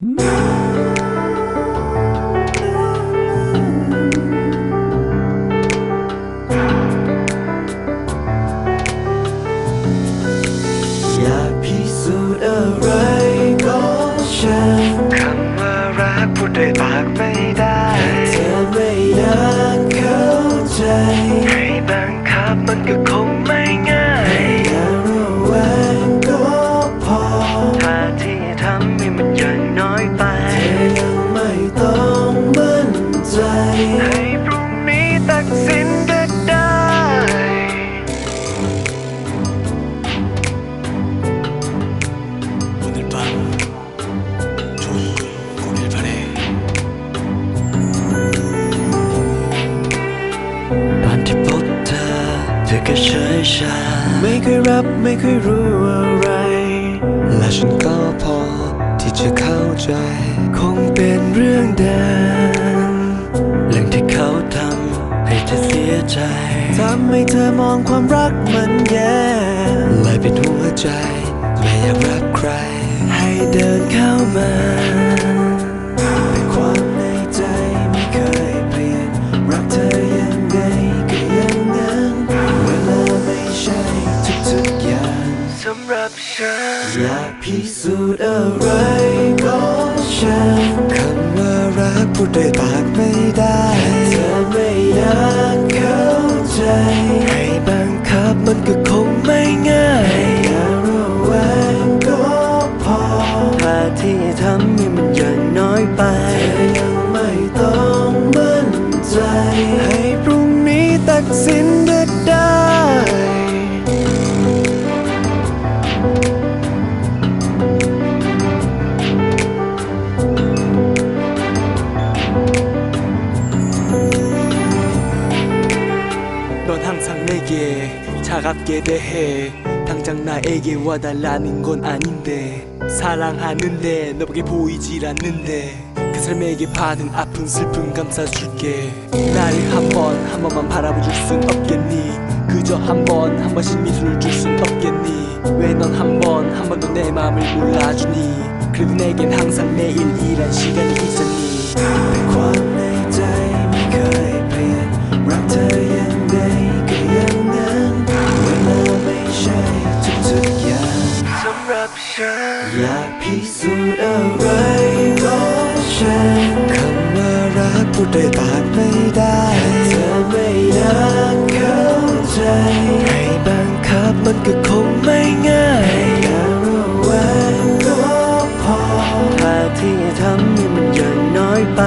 อ 오늘 밤 좋은 꿈 꾸길 바래. ตอนที่พบเธอ เธอก็เฉยชา ไม่เคยรับไม่เคยรู้อะไร และฉันก็พอที่จะเข้าใจ คงเป็นเรื่องเดิม เรื่องที่เขาทำให้เธอเสียใจ ทำให้เธอมองความรักมันแย่ เลยปิดหัวใจ ไม่อยากรักใคร ให้ เดินเข้ามาแต่ความในใจไม่เคยเปลี่ยน รักเธอยังไงก็ยังนั้นเวลาไม่ใช่ทุกๆอย่างสำหรับฉันอยากพิสูจน์อะไรก็ช่างคำว่ารักพูดด้วยปากไม่ได้เธอไม่อยากเข้าใจ ให้บังคับมันก็คงไม่ง่าย 차갑게 대해. 당장 나에게 와달라는 건 아닌데. 사랑하는데 너밖에 보이질 않는데. 그 사람에게 받은 아픈 슬픔 감싸줄게. 나를 한 번 한 번만 바라봐줄 순 없겠니? 그저 한 번 한 번씩 미소를 줄 순 없겠니? 왜 넌 한 번 한 번도 내 맘을 몰라주니? 그래도 내겐 항상 매일 이란 시간이 있었니? ับฉัน อยากพิสูจน์อะไรก็ฉันคำว่ารักพูดด้วยปากไม่ได้เธอไม่นักเข้าใจให้บังคับมันก็คงไม่ง่ายอย่าระแวงก็พอภาพที่ทำนี่มันยังน้อยไป